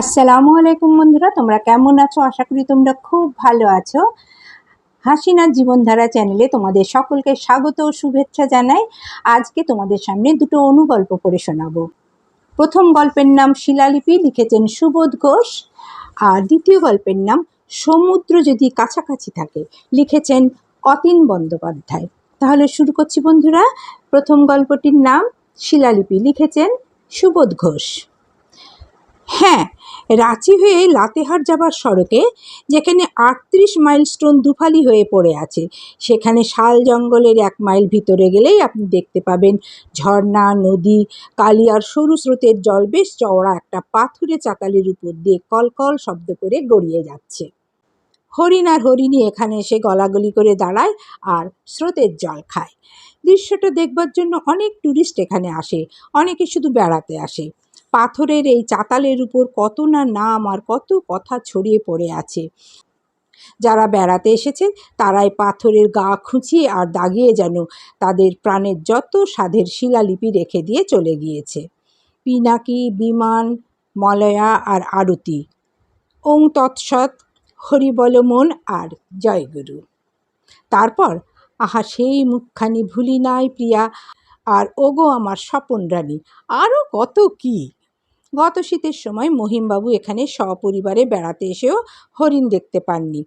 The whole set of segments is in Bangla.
আসসালামু আলাইকুম বন্ধুরা, তোমরা কেমন আছো? আশা করি তোমরা খুব ভালো আছো। হাসিনার জীবনধারা চ্যানেলে তোমাদের সকলকে স্বাগত ও শুভেচ্ছা জানাই। আজকে তোমাদের সামনে দুটো অনুগল্প পড়ে শোনাবো। প্রথম গল্পের নাম শিলালিপি, লিখেছেন সুবোধ ঘোষ। আর দ্বিতীয় গল্পের নাম সমুদ্র যদি কাছাকাছি থাকে, লিখেছেন অতীন বন্দ্যোপাধ্যায়। তাহলে শুরু করছি বন্ধুরা। প্রথম গল্পটির নাম শিলালিপি, লিখেছেন সুবোধ ঘোষ। হ্যাঁ রাঁচি হয়ে লাতেহার যাবার সড়কে, যেখানে আটত্রিশ মাইল স্টোন দুফালি হয়ে পড়ে আছে, সেখানে শাল জঙ্গলের এক মাইল ভিতরে গেলেই আপনি দেখতে পাবেন ঝর্ণা, নদী কালিয়ার সরু স্রোতের জল বেশ চওড়া একটা পাথুরে চাতালের উপর দিয়ে কলকল শব্দ করে গড়িয়ে যাচ্ছে। হরিণ আর হরিণী এখানে এসে গলাগলি করে দাঁড়ায় আর স্রোতের জল খায়। দৃশ্যটা দেখবার জন্য অনেক ট্যুরিস্ট এখানে আসে, অনেকে শুধু বেড়াতে আসে। পাথরের এই চাতালের উপর কত না নাম আর কত কথা ছড়িয়ে পড়ে আছে। যারা বেড়াতে এসেছে, তারাই পাথরের গা খুঁচিয়ে আর দাগিয়ে যেন তাদের প্রাণের যত সাধের শিলালিপি রেখে দিয়ে চলে গিয়েছে। পিনাকি, বিমান, মলয়া আর আরতি। ওং তৎসৎ হরিবল মন আর জয়গুরু তারপর, আহা সেই মুখখানি ভুলি নাই প্রিয়া, আর ওগো আমার স্বপন রানী আরও কত কি? গত শীতের সময় মহিমবাবু এখানে সপরিবারে বেড়াতে এসেও হরিণ দেখতে পাননি।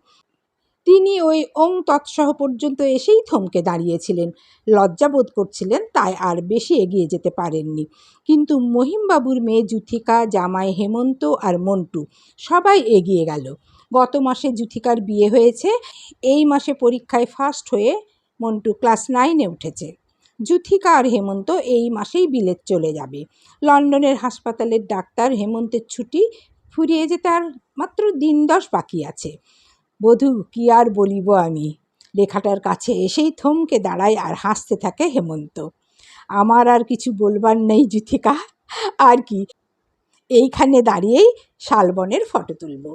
তিনি ওই ওং তৎসহ পর্যন্ত এসেই থমকে দাঁড়িয়েছিলেন। লজ্জা বোধ করছিলেন, তাই আর বেশি এগিয়ে যেতে পারেননি। কিন্তু মহিমবাবুর মেয়ে জুথিকা, জামাই হেমন্ত আর মন্টু সবাই এগিয়ে গেল। গত মাসে জুথিকার বিয়ে হয়েছে, এই মাসে পরীক্ষায় ফার্স্ট হয়ে মন্টু ক্লাস নাইনে উঠেছে। জুথিকা আর হেমন্ত এই মাসেই বিলেত চলে যাবে। লন্ডনের হাসপাতালের ডাক্তার হেমন্তের ছুটি ফুরিয়ে যেতে আর মাত্র দিন দশ বাকি আছে। বধূ, কি আর বলিব আমি? লেখাটার কাছে এসেই থমকে দাঁড়ায় আর হাসতে থাকে হেমন্ত। আমার আর কিছু বলবার নেই জুথিকা, আর কি? এইখানে দাঁড়িয়েই শালবনের ফটো তুলব।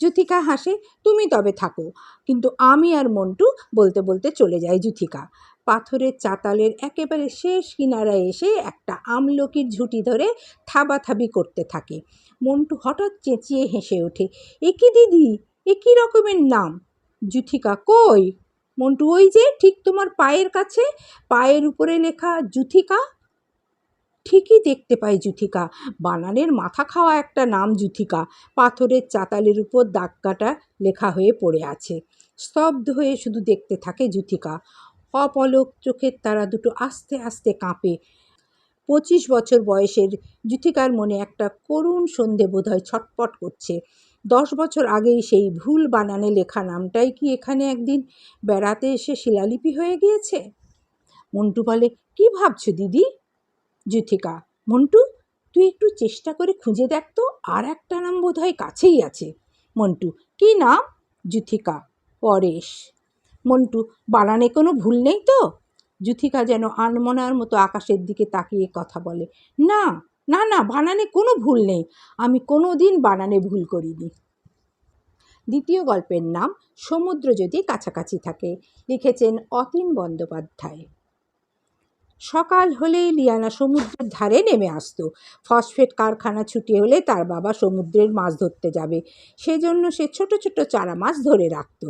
জুথিকা হাসে, তুমি তবে থাকো। কিন্তু আমি আর মন্টু বলতে বলতে চলে যাই জুথিকা। পাথরের চাতালের একেবারে শেষ কিনারায় এসে একটা আমলকির ঝুঁটি ধরে থাবাথাবি করতে থাকে। মন্টু হঠাৎ চেঁচিয়ে হেসে ওঠে একই দিদি? একই রকমের নাম? জুথিকা কই? মন্টু, ওই যে ঠিক তোমার পায়ের কাছে, পায়ের উপরে লেখা জুথিকা? ঠিকই দেখতে পাই জুথিকা, বানানের মাথা খাওয়া একটা নাম জুথিকা, পাথরের চাতালের উপর দাগ কাটা লেখা হয়ে পড়ে আছে। স্তব্ধ হয়ে শুধু দেখতে থাকে জুথিকা। অপলক চোখের তারা দুটো আস্তে আস্তে কাঁপে। পঁচিশ বছর বয়সের জুথিকার মনে একটা করুণ সন্ধে বোধহয় ছটপট করছে। দশ বছর আগেই সেই ভুল বানানে লেখা নামটাই কি এখানে একদিন বেড়াতে এসে শিলালিপি হয়ে গিয়েছে? মন্টু বলে, কি ভাবছ দিদি? জুথিকা, মন্টু, তুই একটু চেষ্টা করে খুঁজে দেখ তো, আর একটা নাম বোধহয় কাছেই আছে। মন্টু, কি নাম? জুথিকা, পরেশ। মন্টু, বানানে কোনো ভুল নেই তো? যুথিকা যেন আনমনার মতো আকাশের দিকে তাকিয়ে কথা বলে, না না না, বানানে কোনো ভুল নেই, আমি কোনো দিন বানানে ভুল করিনি। দ্বিতীয় গল্পের নাম সমুদ্র যদি কাছাকাছি থাকে, লিখেছেন অতীন বন্দ্যোপাধ্যায়। সকাল হলেই লিয়ানা সমুদ্রের ধারে নেমে আসতো। ফসফেট কারখানা ছুটি হলে তার বাবা সমুদ্রের মাছ ধরতে যাবে, সেজন্য সে ছোট ছোট চারা মাছ ধরে রাখতো।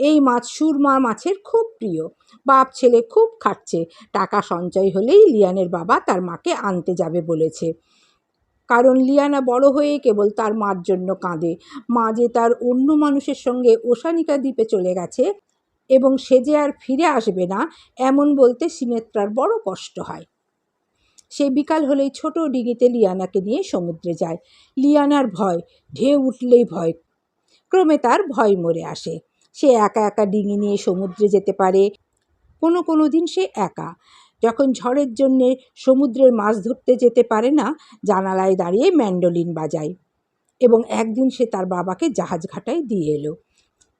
এই মাছ সুরমা মাছের খুব প্রিয়। বাপ ছেলে খুব খাচ্ছে। টাকা সঞ্চয় হলেই লিয়ানের বাবা তার মাকে আনতে যাবে বলেছে। কারণ লিয়ানা বড় হয়ে কেবল তার মার জন্য কাঁদে। মা যে তার অন্য মানুষের সঙ্গে ওশানিকা দ্বীপে চলে গেছে এবং সে যে আর ফিরে আসবে না, এমন বলতে সিনেত্রার বড় কষ্ট হয়। সে বিকাল হলেই ছোট ডিঙিতে লিয়ানাকে নিয়ে সমুদ্রে যায়। লিয়ানার ভয়, ঢেউ উঠলেই ভয়। ক্রমে তার ভয় মরে আসে। সে একা একা ডিঙি নিয়ে সমুদ্রে যেতে পারে। কোনো কোনো দিন সে একা। যখন ঝড়ের জন্যে সমুদ্রের মাছ ধরতে যেতে পারে না, জানালায় দাঁড়িয়ে ম্যান্ডোলিন বাজায় এবং একদিন সে তার বাবাকে জাহাজ ঘাটায় দিয়ে এলো।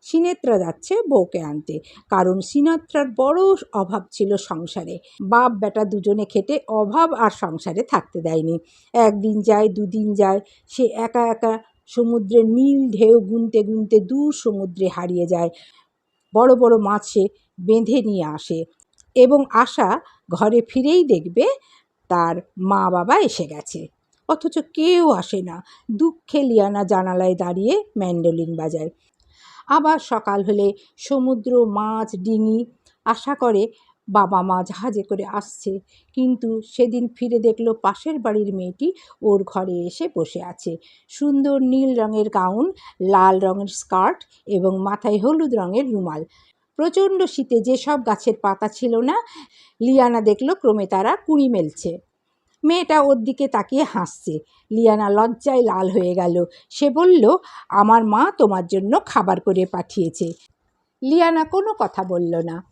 সিনেত্রা যাচ্ছে বউকে আনতে, কারণ সিনেত্রার বড় অভাব ছিল সংসারে। বাপ বেটা দুজনে খেটে অভাব আর সংসারে থাকতে দেয়নি। একদিন যায়, দুদিন যায়, সে একা একা সমুদ্রের নীল ঢেউ গুনতে গুনতে দূর সমুদ্রে হারিয়ে যায়। বড় বড় মাছে বেঁধে নিয়ে আসে এবং আশা ঘরে ফিরেই দেখবে তার মা বাবা এসে গেছে। অথচ কেউ আসে না, দুঃখে লিয়ানা জানালায় দাঁড়িয়ে ম্যান্ডোলিন বাজায়। আবার সকাল হলে সমুদ্র, মাছ, ডিঙি আশা করে বাবা মা জাহাজে করে আসছে। কিন্তু সেদিন ফিরে দেখল পাশের বাড়ির মেয়েটি ওর ঘরে এসে বসে আছে। সুন্দর নীল রঙের গাউন, লাল রঙের স্কার্ট এবং মাথায় হলুদ রঙের রুমাল। প্রচণ্ড শীতে যেসব গাছের পাতা ছিল না, লিয়ানা দেখল ক্রমে তারা কুড়ি মেলছে। মেয়েটা ওর দিকে তাকিয়ে হাসছে। লিয়ানা লজ্জায় লাল হয়ে গেল। সে বলল, আমার মা তোমার জন্য খাবার করে পাঠিয়েছে। লিয়ানা কোনো কথা বলল না।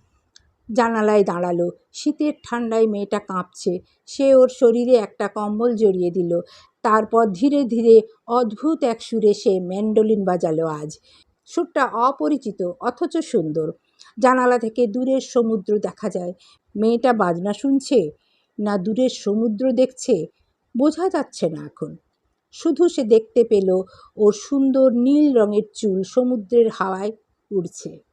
জানালায় দাঁড়াল। শীতের ঠান্ডায় মেয়েটা কাঁপছে। সে ওর শরীরে একটা কম্বল জড়িয়ে দিল। তারপর ধীরে ধীরে অদ্ভুত এক সুরে সে ম্যান্ডোলিন বাজালো আজ। সুরটা অপরিচিত, অথচ সুন্দর। জানালা থেকে দূরের সমুদ্র দেখা যায়। মেয়েটা বাজনা শুনছে? না দূরের সমুদ্র দেখছে? বোঝা যাচ্ছে না এখন। শুধু সে দেখতে পেল ওর সুন্দর নীল রঙের চুল সমুদ্রের হাওয়ায় উড়ছে।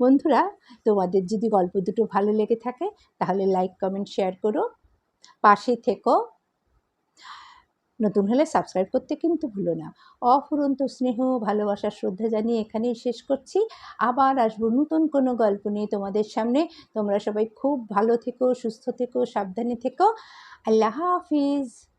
বন্ধুরা, তোমাদের যদি গল্প দুটো ভালো লেগে থাকে, তাহলে লাইক কমেন্ট শেয়ার করো। পাশে থেকো। নতুন হলে সাবস্ক্রাইব করতে কিন্তু ভুলো না। অফুরন্ত স্নেহ, ভালোবাসা, শ্রদ্ধা জানিয়ে এখানেই শেষ করছি। আবার আসব নতুন কোনো গল্প নিয়ে তোমাদের সামনে। তোমরা সবাই খুব ভালো থেকো, সুস্থ থেকো, সাবধানে থেকো। আল্লাহ হাফিজ।